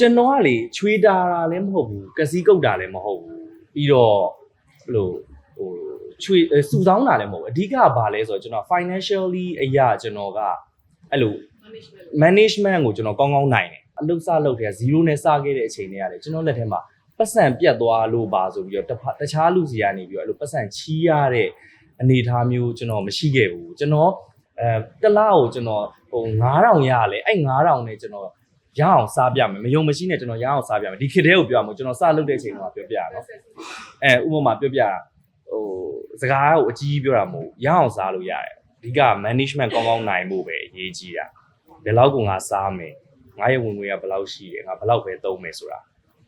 ကျွန်တော်ကလေချွေးတာတာလည်းမဟုတ်ဘူးကစီကုတ်တာလည်းမဟုတ်ဘူးပြီးတော့ဘယ်လိုဟိုချွေအဲစုဆောင်းတာလည်းမဟုတ်ဘူးအဓိကကဘာလဲဆိုတော့ကျွန်တော် financially အရာကျွန်တော်ကအဲ့လို management ကိုကျွန်တော်ကောင်းကောင်းနိုင်တယ်အလုပ်စလုပ်တဲ့0နဲ့စခဲ့တဲ့အချိန်တွေရတယ်ကျွန်တော်လက်ထဲမှာပတ်စံပြတ်သွားလို့ပါဆိုပြီးတော့တစ်ဖက်တခြားလူစီကနေပြီးတော့အဲ့လိုပတ်စံချီးရတဲ့အနေအထားမျိုးကျွန်တော်မရှိခဲ့ဘူးကျွန်တော်အဲတစ်လားကိုကျွန်တော်ဟို9000ရလဲအဲ့9000နဲ့ကျွန်တော် ရအောင်စားပြမယ်မယုံမရှိနဲ့ကျွန်တော်ရအောင်စားပြမယ်ဒီခေတ်တည်းကိုပြောရမှာကျွန်တော်စလုပ်တဲ့အချိန်မှာပြောပြရနော်အဲဥပမာပြောပြဟိုစကားကိုအကြီးကြီးပြောတာမဟုတ်ဘူးရအောင်စားလို့ရတယ်အဓိက management ကောင်းကောင်းနိုင်ဖို့ပဲအရေးကြီးတာဒီလောက်ကိုငါစားမယ်ငါရဲ့ဝင်ငွေကဘယ်လောက်ရှိတယ်ငါဘယ်လောက်ပဲသုံးမယ်ဆိုတာ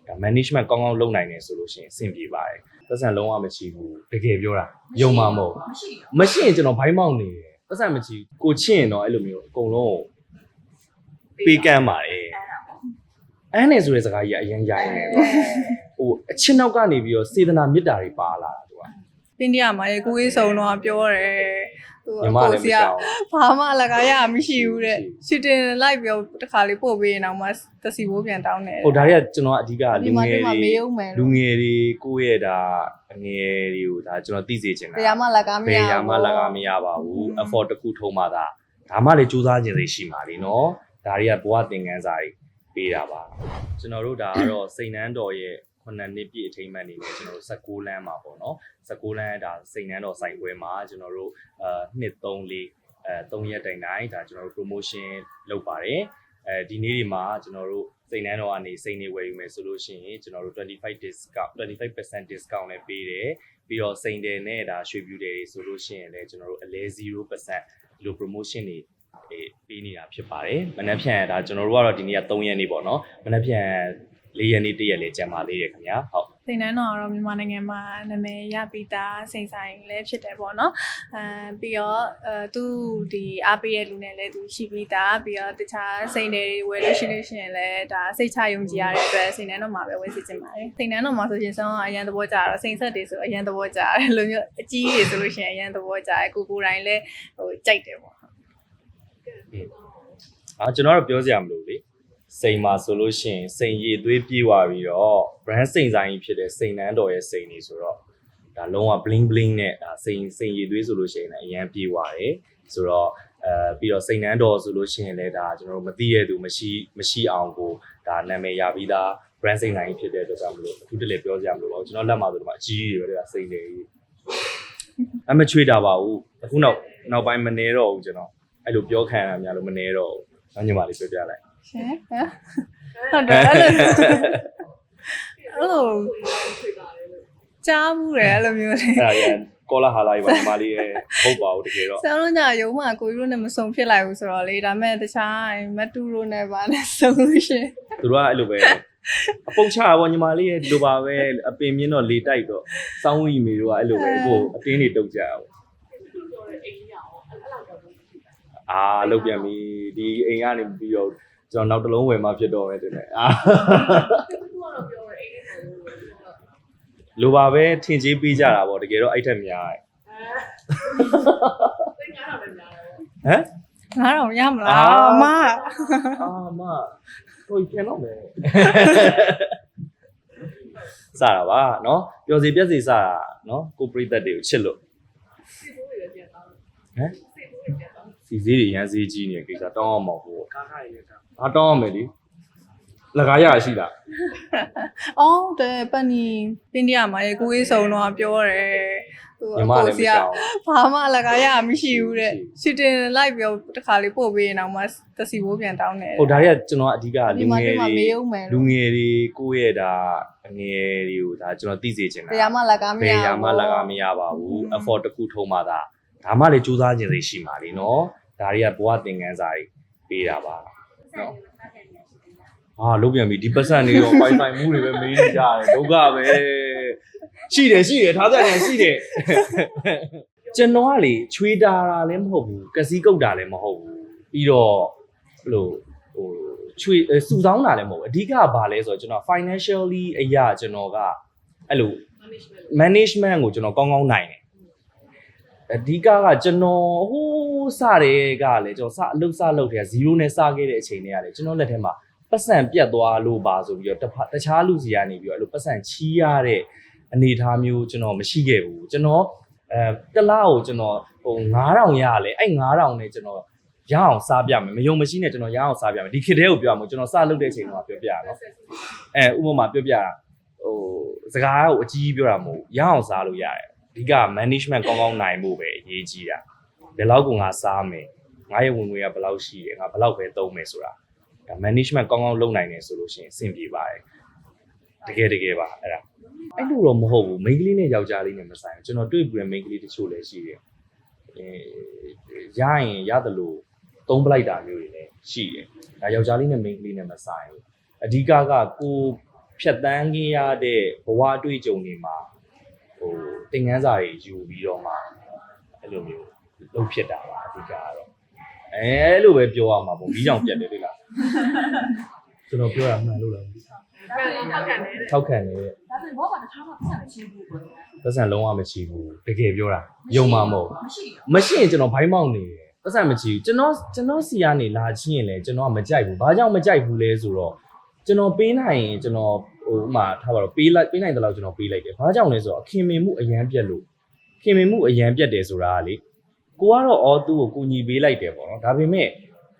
ဒါ management ကောင်းကောင်းလုပ်နိုင်တယ်ဆိုလို့ရှိရင်အဆင်ပြေပါတယ်သက်ဆန်လုံးဝမရှိဘူးတကယ်ပြောတာယုံမှာမဟုတ်မရှိရင်ကျွန်တော်ဘိုင်းမောက်နေတယ်သက်ဆန်မရှိဘူးကိုချင့်ရင်တော့အဲ့လိုမျိုးအကုန်လုံးကို ပေးကမ်းပါတယ်အန်းနေဆိုတဲ့စကားကြီးကအရင်ရိုင်းနေတော့ဟိုအချင်းနောက်ကနေပြီးတော့စေတနာမေတ္တာတွေပါလာတာသူကပင်းတရမှာရေကိုကြီးစုံတော့ပြောတယ်သူညီမလည်းမကြောက်ဘာမှအလကားရမရှိဘူးတဲ့ရှူတင်လိုက်ပြောတခါလေးပို့ပေးရင်တော့မှတစီဘိုးပြန်တောင်းတယ်ဟိုဒါတွေကကျွန်တော်အဓိကဒီလူမှာငဒီယ်မှာတွေမေးအောင်မယ်လူငယ်တွေကိုယ့်ရဲ့ဒါအငယ်တွေကိုဒါကျွန်တော်သိစေချင်တာတရားမှလက်ကားမရဘယ်ဘူးရာမှလက်ကမရပါဘူး effort တစ်ခုထုံးမှသာဒါမှလည်းစူးစမ်းခြင်းစိတ်ရှိမှာလीနော် ဒါတွေကဘဝသင်ခန်းစာတွေပေးတာပါကျွန်တော်တို့ဒါကတော့စိန်နန်းတော်ရဲ့ခုနှစ်နှစ်ပြည့်အထိမ်းအမှတ်အနေနဲ့ကျွန်တော်တို့16လမ်းမှာပေါ့နော်16လမ်းဒါစိန်နန်းတော်ဆိုင်ပွဲမှာကျွန်တော်တို့အာနှစ်3 4အဲ3ရက်တိုင်တိုင်းဒါကျွန်တော်တို့ promotion လုပ်ပါတယ်အဲဒီနေ့ဒီမှာကျွန်တော်တို့စိန်နန်းတော်ကနေစိန်နေဝယ်ယူမယ်ဆိုလို့ရှိရင်ကျွန်တော်တို့25 discount 25% discount လည်းပေးတယ်ပြီးတော့စိန်တယ်နဲ့ဒါရွှေပြူတယ်ဆိုလို့ရှိရင်လည်းကျွန်တော်တို့အလဲ0%ဒီလို promotion တွေ အေးပေးနေတာဖြစ်ပါတယ်မနက်ဖြန်ဒါကျွန်တော်တို့ကတော့ဒီနေ့က3ရက်နေ့ပေါ့နော်မနက်ဖြန်4ရက်နေ့1ရက်လေးကျန်ပါသေးတယ်ခင်ဗျာဟုတ်စိန်နှန်းတော့ကတော့မြန်မာနိုင်ငံမှာနာမည်ရပြီးသားစိန်ဆိုင်လည်းဖြစ်တယ်ပေါ့နော်အဲပြီးတော့အဲသူဒီအားပေးရဲ့လူနဲ့လည်းသူရှိပြီးသားပြီးတော့တခြားစိန်တွေဝယ်လို့ရှိလို့ရှိရင်လည်းဒါစိတ်ချယုံကြည်ရတဲ့အတွက်စိန်နှန်းတော့မှာပဲဝယ်စီချင်ပါတယ်စိန်နှန်းတော့မှာဆိုရင်ဆောင်းအရန်သဘောကျတော့စိန်ဆက်တွေဆိုအရန်သဘောကျတယ်လိုမျိုးအကြီးတွေဆိုလို့ရှိရင်အရန်သဘောကျတယ်ကိုကိုတိုင်းလည်းဟိုကြိုက်တယ်ပေါ့ အာကျွန်တော်တို့ပြောစရာမလိုလေစိန်မှာဆိုလို့ရှိရင်စိန်ရည်သွေးပြေးသွားပြီးတော့ brand စိန်ဆိုင်ကြီးဖြစ်တဲ့စိန်နန်းတော်ရဲ့စိန်နေဆိုတော့ဒါလုံးဝ bling bling နဲ့ဒါစိန်စိန်ရည်သွေးဆိုလို့ရှိရင်လည်းအရန်ပြေးသွားတယ်ဆိုတော့အဲပြီးတော့စိန်နန်းတော်ဆိုလို့ရှိရင်လည်းဒါကျွန်တော်တို့မသိရသူမရှိမရှိအောင်ကိုဒါနာမည်ရပြီးသား brand စိန်ဆိုင်ကြီးဖြစ်တဲ့အတွက်ကြောင့်မလို့အခုတည်းပြောစရာမလိုပါဘူးကျွန်တော်လက်မှာဆိုတော့အကြီးကြီးပဲဒါစိန်တယ်ကြီးအမချွေတာပါဘူးအခုနောက်နောက်ပိုင်းမနေတော့ဘူးကျွန်တော် အဲ့လိုပြောခံရများလို့မနေတော့ဘူး။ညီမလေးပြောပြလိုက်ရှင်ဟမ်ဟုတ်တယ်အဲ့လိုအဲ့လိုကြားမှုတယ်အဲ့လိုမျိုးလေ။အဲ့ဒါရန်ကောလာဟာလာကြီးပါညီမလေးရဲ့ဟုတ်ပါဘူးတကယ်တော့ဆောင်းလုံးကြရုံးမှာကိုကြီးတို့နဲ့မစုံဖြစ်လိုက်ဘူးဆိုတော့လေဒါမဲ့တခြားမတူတို့နဲ့ပါနဲ့စုံလို့ရှင်သူတို့ကအဲ့လိုပဲအပုတ်ချတာပေါ့ညီမလေးရဲ့ဒီလိုပါပဲအပင်မြင့်တော့လေတိုက်တော့စောင်းဝီမီတို့ကအဲ့လိုပဲကိုအတင်းတွေတုတ်ကြအောင် အာလောက်ပြန်ပြီဒီအိမ်ကနေပြီးတော့ကျွန်တော်နောက်တစ်လုံးဝယ်မှဖြစ်တော့ပဲတင်တယ်အာလိုပါပဲထင်ကြီးပေးကြတာပေါ့တကယ်တော့အဲ့ထက်များတယ်ဟမ် ငါတော့ရမလားအမ အာမကိုပြန်တော့မယ်စတာပါเนาะပျော်စီပြက်စီစတာเนาะကိုပရိသတ်တွေကိုချစ်လို့ဟမ် စီစည်းတွေရမ်းစည်းကြီးနေတဲ့ကိစ္စတောင်းအောင်မဟုတ်ဘူးကားကားရည်တာတောင်းအောင်မယ်ဒီလကားရရှိလားအော်တဲ့ပန်နီပင်းတရမှာရေကိုကြီးစုံတော့ပြောတယ်သူညီမလည်းမကြောက်ဘာမှအလကားရမရှိဘူးတဲ့ရှူတင်လိုက်ပြောတခါလေးပို့ပေးရင်တော့မှတစီဘိုးပြန်တောင်းတယ်ဟိုဒါတွေကကျွန်တော်အဓိကဒီလူမှာငဒီယ်မှာတွေမေးအောင်မယ်လူလို့ငယ်တွေကိုယ့်ရဲ့ဒါအငယ်တွေကိုဒါကျွန်တော်သိစေချင်တာ တရားမှလက်ကားမရဘယ်ဘူးရာမှလက်ကမရပါဘူး effort တစ်ခုထုံးမှသာ ဒါမှလည်းစူးစမ်းခြင်းစိတ်ရှိမှာလीနော်ဒါတွေကဘဝသင်ခန်းစာတွေပေးတာပါနော်အာလုံးပြန်ပြီဒီပတ်စံတွေရောပိုင်ပိုင်မှုတွေပဲမေးနေကြတယ်ဒုက္ခပဲရှိတယ်ရှိတယ်ထားသက်တယ်ရှိတယ်ကျွန်တော်ကလေချွေးတာတာလည်းမဟုတ်ဘူးကစီကုတ်တာလည်းမဟုတ်ဘူးပြီးတော့ဘယ်လိုဟိုချွေအဲစုဆောင်းတာလည်းမဟုတ်ဘူးအဓိကကဘာလဲဆိုတော့ကျွန်တော် financially အရာကျွန်တော်ကအဲ့လို management ကိုကျွန်တော်ကောင်းကောင်းနိုင်တယ် အဓိကကကျွန်တော်ဟိုးစတဲ့ကလည်းကျွန်တော်စအလုပ်စလုပ်တဲ့0နဲ့စခဲ့တဲ့အချိန်တွေရတယ်ကျွန်တော်လက်ထဲမှာပပတ်စံပြတ်သွားလို့ပါဆိုပြီးတော့တစ်ဖက်တခြားလူစီကနေပြီးတော့အဲ့လိုပတ်စံချီးရတဲ့အနေအထားမျိုးကျွန်တော်မရှိခဲ့ဘူးကျွန်တော်အဲတစ်လားကိုကျွန်တော်ဟို9000ရလဲအဲ့9000နဲ့ကျွန်တော်ရအောင်စားပြမယ်မယုံမရှိနဲ့ကျွန်တော်ရအောင်စားပြမယ်ဒီခေတ်တည်းကိုပြောရမှာကျွန်တော်စလုပ်တဲ့အချိန်တုန်းကပြောပြရနော်အဲဥပမာပြောပြတာဟိုစကားကိုအကြီးကြီးပြောတာမဟုတ်ဘူးရအောင်စားလို့ရတယ် အဓိက management ကောင်းကောင်းနိုင်ဖို့ပဲအရေးကြီးတာဘယ်လောက်ကိုငါစားမယ်ငါရဲ့ဝင်ငွေကဘယ်လောက်ရှိတယ်ငါဘယ်လောက်ပဲသုံးမယ်ဆိုတာဒါ management ကောင်းကောင်းလုပ်နိုင်တယ်ဆိုလို့ရှိရင်အဆင်ပြေပါတယ်တကယ်တကယ်ပါအဲ့ဒါအဲ့လိုတော့မဟုတ်ဘူး main ကလေးနဲ့ယောက်ျားလေးနဲ့မဆိုင်ဘူးကျွန်တော်တွေ့ပြီးတဲ့ main ကလေးတချို့လည်းရှိတယ်အဲရရင်ရတယ်လို့သုံးပလိုက်တာမျိုးတွေလည်းရှိတယ်ဒါယောက်ျားလေးနဲ့ main ကလေးနဲ့မဆိုင်ဘူးအဓိကကကိုဖြတ်တန်းခဲ့ရတဲ့ဘဝအတွေ့အကြုံတွေမှာ ဟိုသင်ခန်းစာတွေယူပြီးတော့မှအဲ့လိုမျိုးလုပ်ဖြစ်တာပါအဓိကကတော့အဲလိုပဲပြောရမှာပေါ့ပြီးကြောင်ပြတ်တယ်လေလားကျွန်တော်ပြောရမှန်လို့လားမသိဘူးထောက်ခံတယ်ဒါဆိုဘောပါတစ်ခါမှပတ်စံမရှိဘူးပေါ့ပတ်စံလုံးဝမချီဘူးတကယ်ပြောတာယုံမှာမဟုတ်မရှိမရှိရင်ကျွန်တော်ဘိုင်းမောက်နေတယ်ပတ်စံမချီဘူးကျွန်တော်ကျွန်တော်စီကနေလာချင်းရင်လည်းကျွန်တော်ကမကြိုက်ဘူးဘာကြောင့်မကြိုက်ဘူးလဲဆိုတော့ကျွန်တော်ပေးနိုင်ရင်ကျွန်တော် ဟိုဥမာထားပါတော့ပေးလိုက်ပေးနိုင်တဲ့လောက်ကျွန်တော်ပေးလိုက်တယ်ဘာကြောင့်လဲဆိုတော့အခင်မင်မှုအရန်ပြက်လို့ခင်မင်မှုအရန်ပြက်တယ်ဆိုတာကလေကိုကတော့အော်သူ့ကိုကူညီပေးလိုက်တယ်ပေါ့နော်ဒါပေမဲ့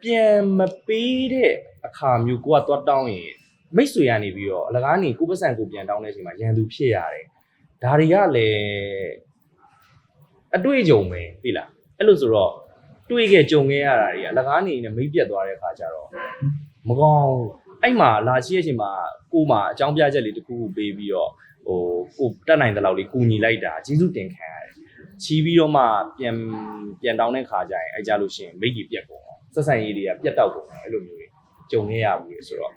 ပြန်မပေးတဲ့အခါမျိုးကိုကသွားတောင်းရင်မိတ်ဆွေကနေပြီးတော့အလကားနေကိုပတ်စံကိုပြန်တောင်းတဲ့အချိန်မှာရန်သူဖြစ်ရတယ်ဒါတွေကလည်းအတွေ့အကြုံပဲပြီလားအဲ့လိုဆိုတော့တွေ့ခဲ့ကြုံခဲ့ရတာတွေကအလကားနေနဲ့မိတ်ပြတ်သွားတဲ့အခါကျတော့မကောင်းဘူး အဲ့မှာလာရှိတဲ့အချိန်မှာကို့မှာအကြောင်းပြချက်လေးတစ်ခုခုပေးပြီးတော့ဟိုကိုတက်နိုင်တဲ့လောက်လေးကူညီလိုက်တာကျေးဇူးတင်ခံရတယ်ချီးပြီးတော့မှပြန်ပြန်တောင်းတဲ့ခါကျရင်အဲ့ကြလို့ရှိရင်မိတ်ကြီးပြတ်ကုန်အောင်ဆက်ဆံရေးတွေကပြတ်တောက်ကုန်အောင်အဲ့လိုမျိုးတွေကြုံခဲ့ရဘူးလေဆိုတော့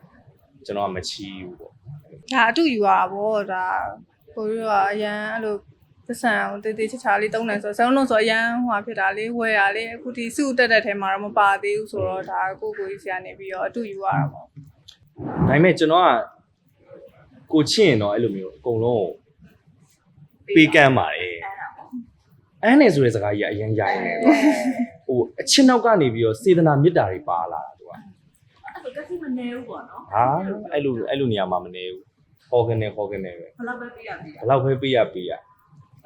ကျွန်တော်ကမချီးဘူးပေါ့ဒါအတူယူရတာဗောဒါကိုရီးယားအရန်အဲ့လိုပတ်စံအောင်တေးသေးချာချာလေးတုံးတယ်ဆိုတော့ဆောင်းလုံးဆိုအရန်ဟွာဖြစ်တာလေးဝယ်ရလေးအခုဒီစုတက်တဲ့ထဲမှာတော့မပါသေးဘူးဆိုတော့ဒါကိုကိုကြီးစီကနေပြီးတော့အတူယူရတာဗော ဒါပေမဲ့ကျွန်တော်ကကိုချင့်ရင်တော့အဲ့လိုမျိုးအကုန်လုံးကိုပေးကမ်းပါတယ်အန်းနေဆိုတဲ့စကားကြီးကအရင်ရိုင်းနေတယ်ဟိုအချင်းနောက်ကနေပြီးတော့စေတနာမေတ္တာတွေပါလာတာသူကအဲ့ဒါကစီမနေဘူးပေါ့နော်ဟာအဲ့လိုအဲ့လိုနေရာမှာမနေဘူးဟောကနေဟောကနေပဲဘယ်လောက်ပဲပေးရသေးဘယ်လောက်ပဲပေးရပေးရဘယ်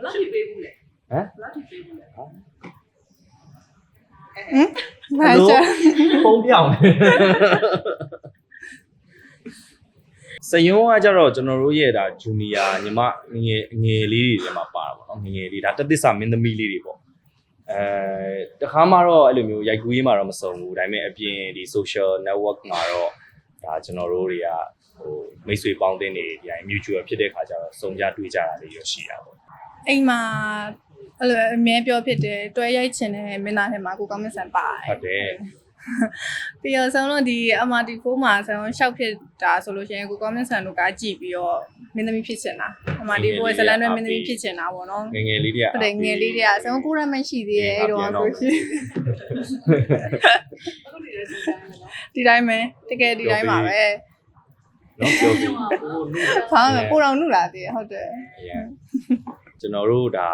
လောက်ထိပေးဘူးလဲဟမ်ဘယ်လောက်ထိပေးဘူးလဲဘာချာပုံပြောင်းတယ် စယုံကကြတော့ကျွန်တော်တို့ရဲ့ဒါဂျူနီယာညီမငယ်ငယ်လေးတွေထဲမှာပါတာပေါ့နော်ငယ်ငယ်လေးဒါတသစ္စာမင်းသမီးလေးတွေပေါ့အဲတခါမှတော့အဲ့လိုမျိုးရိုက်ကူးရေးမှာတော့မစုံဘူးဒါပေမဲ့အပြင်ဒီ social network မှာတော့ဒါကျွန်တော်တို့တွေကဟိုမိတ်ဆွေပေါင်းတင်နေဒီအ mutual ဖြစ်တဲ့ခါကျတော့စုံကြတွေ့ကြတာလေးရရှိတာပေါ့အိမ်မှာအဲ့လိုအမြဲပြောဖြစ်တယ်တွဲရိုက်ချင်တဲ့မင်းသားထဲမှာကိုကောင်းမဆန်ပါတယ်ဟုတ်တယ် ပြီးတော့ဆောင်းတော့ဒီ MRT4 မှာဆောင်းရှောက်ဖြစ်တာဆိုလို့ရှိရင်ကိုကောင်းမဆန်တို့ကကြည့်ပြီးတော့မင်းသမီးဖြစ်ချင်တာ MRT4 ရဲ့ဇလန်တွေမင်းသမီးဖြစ်ချင်တာပေါ့နော်ငယ်ငယ်လေးတွေကဟုတ်တယ်ငယ်လေးတွေကဆောင်းကိုရမရှိသေးရဲ့အဲ့တော့ဆိုရှင်အခုဒီလိုစီတိုင်းမယ်နော်ဒီတိုင်းပဲတကယ်ဒီတိုင်းပါပဲနော်ပြောပြီးဟိုလူဘာမှကိုတော်နုလာသေးတယ်ဟုတ်တယ်အရင်ကျွန်တော်တို့ဒါ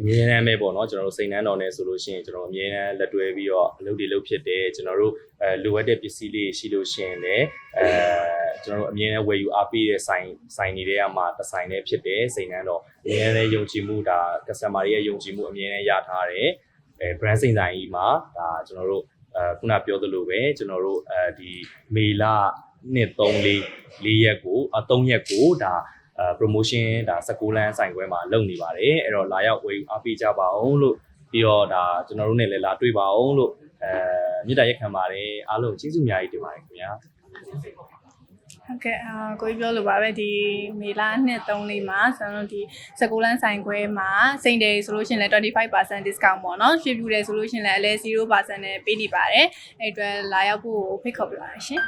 အမြဲတမ်းပဲပေါ့နော်ကျွန်တော်တို့စိန်နှန်းတော်နဲ့ဆိုလို့ရှိရင်ကျွန်တော်အမြဲတမ်းလက်တွဲပြီးတော့အလုပ်တွေလုပ်ဖြစ်တယ်ကျွန်တော်တို့အဲလိုအပ်တဲ့ပစ္စည်းလေးရှိလို့ရှိရင်လည်းအဲကျွန်တော်တို့အမြဲတမ်းဝယ်ယူအားပေးတဲ့ဆိုင်ဆိုင်တွေထဲမှာတစ်ဆိုင်နဲ့ဖြစ်တယ်စိန်နှန်းတော်အမြဲတမ်းယုံကြည်မှုဒါ customer တွေရဲ့ယုံကြည်မှုအမြဲတမ်းရထားတယ်အဲ brand စိန်ဆိုင်ကြီးမှာဒါကျွန်တော်တို့အဲခုနပြောသလိုပဲကျွန်တော်တို့အဲဒီမေလနှစ်3 4 4ရက်ကိုအ3ရက်ကိုဒါ အဲ promotion ဒါ16လမ်းဆိုင်ခွဲမှာလုပ်နေပါတယ်အဲ့တော့လာရောက်ဝယ်ယူအားပေးကြပါအောင်လို့ပြီးတော့ဒါကျွန်တော်တို့နဲ့လည်းလာတွေ့ပါအောင်လို့အဲမြစ်တာရက်ခံပါတယ်အားလုံးကျေးဇူးအများကြီးတင်ပါတယ်ခင်ဗျာဟုတ်ကဲ့အာကိုကြီးပြောလို့ပါပဲဒီမေလာနှစ်3လေးမှာဆောင်းတော့ဒီ16လမ်းဆိုင်ခွဲမှာစိန်တယ်ဆိုလို့ရှိရင်လည်း25% discount ပေါ့နော်ရွှေပြူတယ်ဆိုလို့ရှိရင်လည်းအလဲ0%နဲ့ပေးနေပါတယ်အဲ့အတွက်လာရောက်ဖို့ဖိတ်ခေါ်ပြပါရရှင်